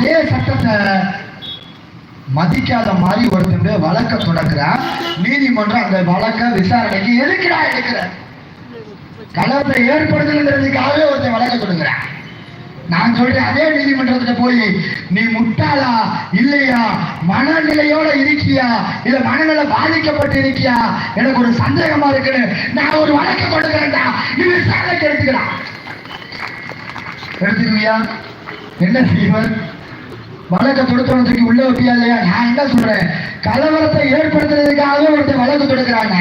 அதே சட்டத்தை மதிக்காத மாதிரி ஒருத்தன் வழக்க தொடங்குறான். நீதிமன்றம் அந்த வழக்க விசாரணைக்கு எதுக்குடா எடுக்கிற? கலவரத்தை ஏற்படுத்துங்கிறதுக்காகவே ஒருத்தன் வழக்க தொடங்குறான். நான் சொல்றேன் அதே நீதிமன்றத்துல போய் நீ முட்டாளா? இல்லையா? மனநிலையோட இருக்கியா? இல்ல மனநிலை பாதிக்கப்பட்டு இருக்கியா? எனக்கு ஒரு சந்தேகமா இருக்குன்னு நான் ஒரு வழக்க கொடுக்கிறேன்டா நீ விசாரணைக்கு எடுத்துக்கிறான் எடுத்துக்குவியா என்ன செய்வன் வழக்க தொடுத்தவனத்துக்கு உள்ள வைப்பியா இல்லையா? நான் என்ன சொல்றேன்? கலவரத்தை ஏற்படுத்துறதுக்காக ஒருத்தர் வழக்கு தொடுக்கிறாங்க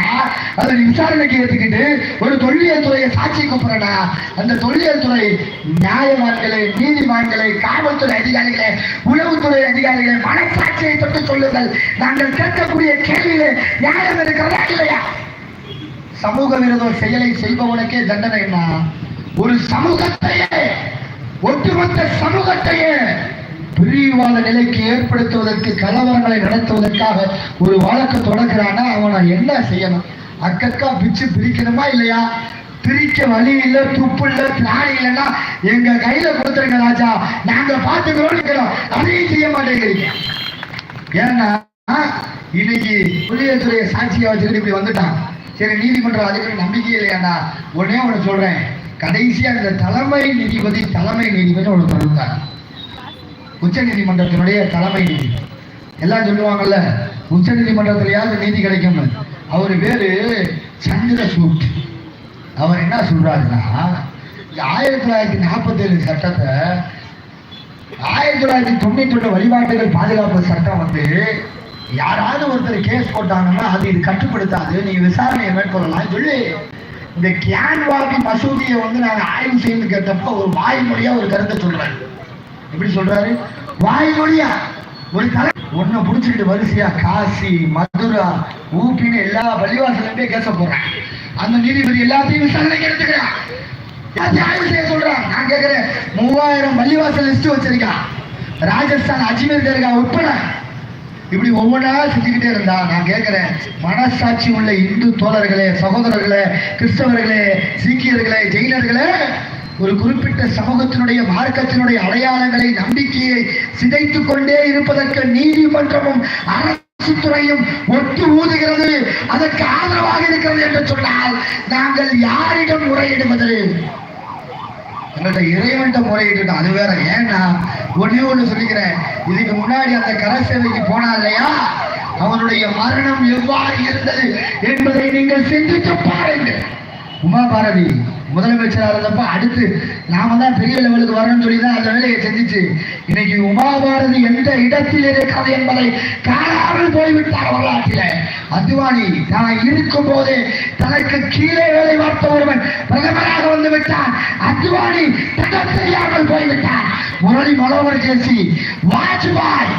அதை விசாரணைக்கு எடுத்துக்கிட்டு ஒரு தொல்லியல் துறையை சாட்சி கூப்பிடறா அந்த தொல்லியல் துறை நியாயவான்களை நீதிமான்களை காவல்துறை அதிகாரிகளை உளவுத்துறை அதிகாரிகளை மனசாட்சியை தொட்டு சொல்லுங்கள். நாங்கள் கேட்கக்கூடிய கேள்வியிலே நியாயம் இருக்கிறதா இல்லையா? சமூக விரோத செயலை செய்பவனுக்கே தண்டனை என்ன? ஒரு சமூகத்தையே ஒட்டுமொத்த சமூகத்தையே பிரிவான நிலைக்கு ஏற்படுத்துவதற்கு கலவரங்களை நடத்துவதற்காக ஒரு வழக்கு தொடக்கிறான்னா அவனை என்ன செய்யணும்? அக்கக்கா பிச்சு பிரிக்கணுமா இல்லையா? பிரிக்க வழி இல்லை துப்பு இல்லை பிராணி இல்லைன்னா எங்க கையில கொடுத்துருங்க ராஜா. நாங்க பாத்துக்கிறோம் அதையும் செய்ய மாட்டேங்கிறீங்க. ஏன்னா இன்னைக்கு புள்ளியத்துறைய சாட்சியை வச்சுக்கிட்டு இப்படி வந்துட்டான். சரி நீதிமன்றம் அதுக்கு நம்பிக்கை இல்லையாண்ணா? உடனே ஒன்று சொல்றேன். கடைசியா இந்த தலைமை நீதிபதி தலைமை நீதிபதி உனக்கு இருந்தார் உச்ச நீதிமன்றத்தினுடைய தலைமை நீதி. எல்லாம் சொல்லுவாங்கல்ல உச்ச நீதிமன்றத்திலேயாவது நீதி கிடைக்கும் அவர் பேரு சந்திரசூட். அவர் என்ன சொல்றாருன்னா இந்த ஆயிரத்தி தொள்ளாயிரத்தி நாற்பத்தி ஏழு சட்டத்தை ஆயிரத்தி தொள்ளாயிரத்தி தொண்ணூத்தி ஒன்று வழிபாட்டுகள் பாதுகாப்பு சட்டம் வந்து யாராவது ஒருத்தர் கேஸ் போட்டாங்கன்னா அது இது கட்டுப்படுத்தாது நீங்க விசாரணையை மேற்கொள்ளலாம். சொல்லி இந்த கியான்வாபி மசூதியை வந்து நாங்கள் ஆய்வு செய்து கேட்டப்போ ஒரு வாய்மொழியா ஒரு கருத்தை சொல்றாரு எப்படி சொல்றாரு? வாய்மொழியா ஒரு தலை ஒன்ன புடிச்சுக்கிட்டு வரிசையா காசி மதுரா ஊப்பின்னு எல்லா பள்ளிவாசலுமே கேச போறான். அந்த நீதிபதி எல்லாத்தையும் விசாரணைக்கு எடுத்துக்கிறான். எல்லாத்தையும் ஆய்வு செய்ய சொல்றான். நான் கேட்கிறேன் மூவாயிரம் பள்ளிவாசல் லிஸ்ட் வச்சிருக்கான் ராஜஸ்தான் அஜ்மீர் தர்கா உட்பட. இப்படி ஒவ்வொன்றா செஞ்சுக்கிட்டே இருந்தா நான் கேட்கிறேன் மனசாட்சி உள்ள இந்து தோழர்களே சகோதரர்களே கிறிஸ்தவர்களே சீக்கியர்களே ஜெயினர்களே ஒரு குறிப்பிட்ட சமூகத்தினுடைய மார்க்கத்தினுடைய அடையாளங்களை நம்பிக்கையை சிதைத்துக் கொண்டே இருப்பதற்கு நீதிமன்றமும் அரசு துறையும் ஒட்டு ஊதுகிறது. அதற்கு ஆதரவாக இருக்கிறது என்று சொன்னால் நாங்கள் யாரிடம் முறையிடுவது? எங்கள்கிட்ட இறைவன்ட்ட முறையிட்டு அது வேற ஏன்னா ஒண்ணே ஒண்ணு சொல்லிக்கிறேன். இதுக்கு முன்னாடி அந்த கரை சேவைக்கு போனா இல்லையா? அவனுடைய மரணம் எவ்வாறு இருந்தது என்பதை நீங்கள் சிந்தித்து பாருங்கள். உமா பாரதி முதலமைச்சராக இருந்தப்ப அடுத்து நாம தான் பெரிய லெவலுக்கு வரணும்னு சொல்லி தான் அந்த வேலையை செஞ்சுச்சு. இன்னைக்கு உமாபாரதி எந்த இடத்தில் இருக்கிறது என்பதை காணாமல் போய்விட்டார் வரலாற்றில. அத்வானி தான் இருக்கும் போதே தனக்கு கீழே வேலை பார்த்த ஒருவன் பிரதமராக வந்து விட்டான். அத்வானி தடம் செய்யாமல் போய்விட்டான். முரளி மனோகர் ஜெயசி வாஜ்பாய்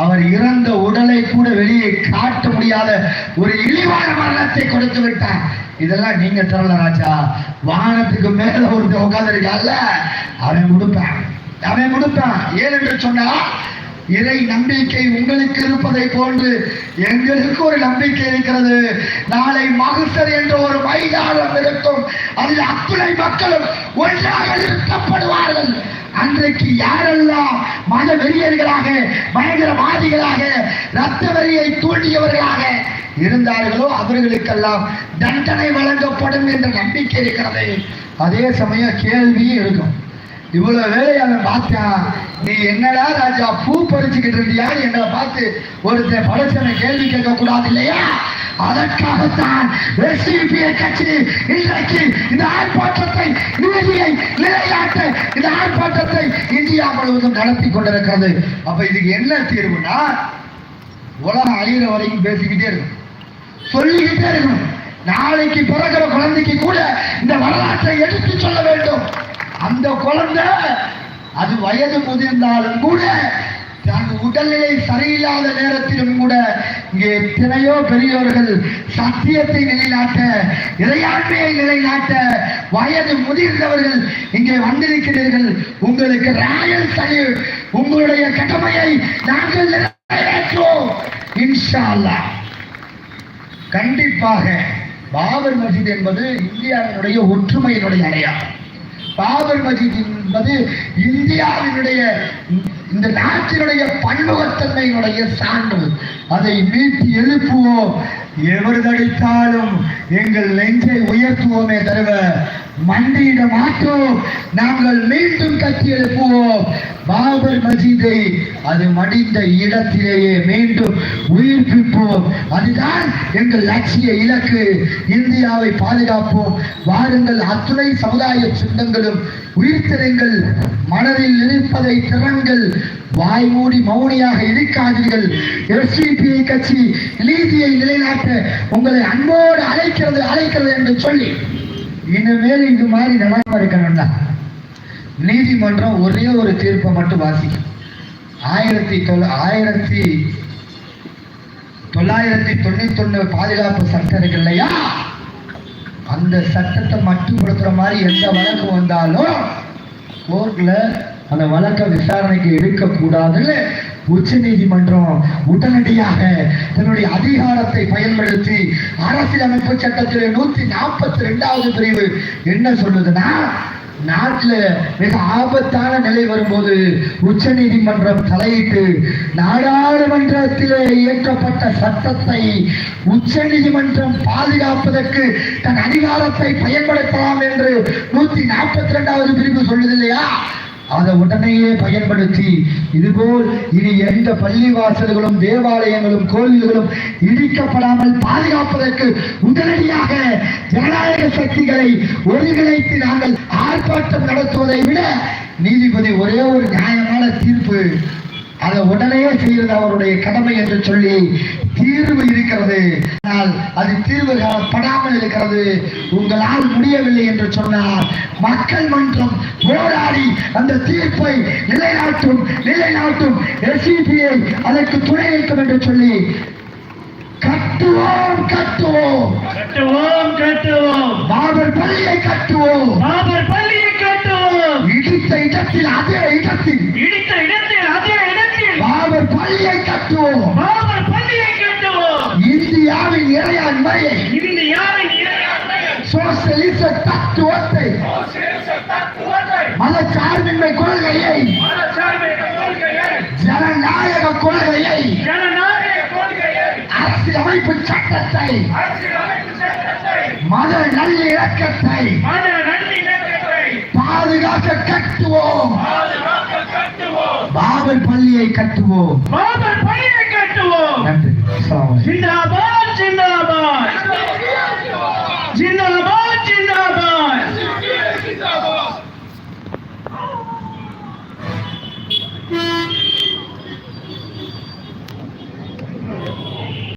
அவர் இறந்த உடலை கூட வெளியே காட்ட முடியாத ஒரு இழிவான மரணத்தை கொடுத்து விட்டார். இதெல்லாம் நீங்க தரல ராஜா. வாகனத்துக்கு மேல ஒருத்தன் உட்கார்ந்துருக்கால அவன் கொடுப்பான் அவன் கொடுப்பான் என்று சொன்னா இறை நம்பிக்கை உங்களுக்கு இருப்பதை போன்று எங்களுக்கு ஒரு நம்பிக்கை இருக்கிறது. நாளை மகுசர் என்ற ஒரு மைதானம் இருக்கும். அதில் அத்துணை மக்களும் ஒன்றாக நிறுத்தப்படுவார்கள் அன்றைக்கு யாரெல்லாம் மத வெறியர்களாக பயங்கரவாதிகளாக ரத்த வரியை தூண்டியவர்களாக இருந்தார்களோ அவர்களுக்கெல்லாம் தண்டனை வழங்கப்படும் என்ற நம்பிக்கை இருக்கிறது. அதே சமயம் கேள்வியும் இருக்கும். இவ்வளவு வேலையை அவன் பார்த்தான் நீ என்னடா ராஜா பூ பறிச்சுக்கிட்டு இருந்தியா? எங்களை பார்த்து ஒருத்தன் படைச்சனை கேள்வி கேட்க கூடாது இல்லையா? அதற்காகத்தான் எஸ்டிபிஐ கட்சி இன்றைக்கு இந்த ஆர்ப்பாட்டத்தை நீதியை நிலைநாட்ட இந்த ஆர்ப்பாட்டத்தை இந்தியா முழுவதும் நடத்தி கொண்டிருக்கிறது. அப்ப இதுக்கு என்ன தீர்வுனா உலகம் அழிகிற வரைக்கும் பேசிக்கிட்டே இருக்கும். சொல்லிக்கிட்டே இருக்கணும் நாளைக்கு பிறகுற குழந்தைக்கு கூட இந்த வரலாற்றை எடுத்து சொல்ல வேண்டும். அந்த குழந்தை அது வயது முதிர்ந்தாலும் கூட தன் உடல்நிலை சரியில்லாத இங்கே எத்தனையோ பெரியோர்கள் சத்தியத்தை நிலைநாட்ட இறையாண்மையை நிலைநாட்ட வயது முதிர்ந்தவர்கள் இங்கே வந்திருக்கிறீர்கள். உங்களுக்கு ராயல் சல்யூட் உங்களுடைய கடமையை நாங்கள் நிறைவேற்றோம் கண்டிப்பாக பாபர் மசித் என்பது இந்தியாவினுடைய ஒற்றுமையினுடைய அடையாளம். பாபர் மஜித் என்பது இந்தியாவினுடைய இந்த நாட்டினுடைய பன்முகத்தன்மையினுடைய சான்று. அதை மீட்டி எழுப்புவோம். எவர் தடித்தாலும் எங்கள் நெஞ்சை உயர்த்துவோமே தருவ மண்டியிட மாட்டோம் நாங்கள் மீண்டும் கட்டி எழுப்புவோம் பாபர் மசீதை அது மடிந்த இடத்திலேயே மீண்டும் உயிர்ப்பிப்போம். அதுதான் எங்கள் லட்சிய இலக்கு. இந்தியாவை பாதுகாப்போம். வாருங்கள் அத்துணை சமுதாய சொந்தங்களும் உயிர்த்திருங்கள் மனதில் நினைப்பதை திறன்கள் வாய் மூடி மௌனியாக இருக்காதீர்கள் எஸ்டிபிஐ கட்சி நீதியை நிலைநாட்ட உங்களை அன்போடு அழைக்கிறது அழைக்கிறது என்று சொல்லி இனிமேல் இது மாதிரி நடக்காம இருக்கணும்னா நீதிமன்றம் ஒரே ஒரு தீர்ப்பை மட்டும் வாசிக்கும். ஆயிரத்தி தொள்ள ஆயிரத்தி தொள்ளாயிரத்தி தொண்ணூத்தி ஒண்ணு பாதுகாப்பு சட்டம் இருக்கு இல்லையா? அந்த சட்டத்தை மட்டுப்படுத்துற மாதிரி எந்த வழக்கு வந்தாலும் கோர்ட்ல அந்த வழக்கை விசாரணைக்கு எடுக்கக்கூடாதுன்னு உச்ச நீதிமன்றம் உடனடியாக தன்னுடைய அதிகாரத்தை பயன்படுத்தி அரசியலமைப்பு சட்டத்திலே நூத்தி நாற்பத்தி ரெண்டாவது பிரிவு என்ன சொல்லுதுன்னா நாட்டில் மிக ஆபத்தான நிலை வரும்போது உச்ச நீதிமன்றம் தலையிட்டு நாடாளுமன்றத்திலே இயற்றப்பட்ட சட்டத்தை உச்ச நீதிமன்றம் பாதுகாப்பதற்கு தன் அதிகாரத்தை பயன்படுத்தலாம் என்று நூத்தி நாற்பத்தி ரெண்டாவது பிரிவு சொல்லுது இல்லையா? அதை உடனேயே பயன்படுத்தி இதுபோல் இனி எந்த பள்ளிவாசல்களும் தேவாலயங்களும் கோயில்களும் இடிக்கப்படாமல் பாதுகாப்பதற்கு உடனடியாக ஜனநாயக சக்திகளை ஒருங்கிணைத்து நாங்கள் ஆர்ப்பாட்டம் நடத்துவதை விட நீதிபதி ஒரே ஒரு நியாயமான தீர்ப்பு. அதை உடனே செய்வது அவருடைய கடமை என்று சொல்லி தீர்வு இருக்கிறது. ஆனால் அது தீர்வு காணப்படாமல் இருக்கிறது. உங்களால் முடியவில்லை என்று சொன்னார் மக்கள் மன்றம் போராடி அந்த தீர்ப்பை நிலைநாட்டும் நிலைநாட்டும். எஸ்சிபிஐ அதற்கு துணை நிற்கும் என்று சொல்லி கட்டுவோம் கட்டுவோம். கட்டுவோம் கட்டுவோம். பாபர் பள்ளியை கட்டுவோம். பாபர் பள்ளியை கட்டுவோம். இடித்த இடத்தில் அதே இடத்தில் இடித்த இடத்தில் பள்ளியை கட்டுவோம். பாபர் பள்ளியை கட்டுவோம். இந்தியாவின் இறையாண்மையை இந்தியாவின் சோசியலிச தத்துவத்தை மதச்சார்பின்மை கொள்கையை. ஜனநாயக கொள்கையை. அரசியலமைப்பு சட்டத்தை. மத நல்லிணக்கத்தை பாதுகாக்க கட்டுவோம். பாபர் பள்ளியை கட்டுவோம். பாபர் பள்ளியை கட்டுவோம். நன்றி.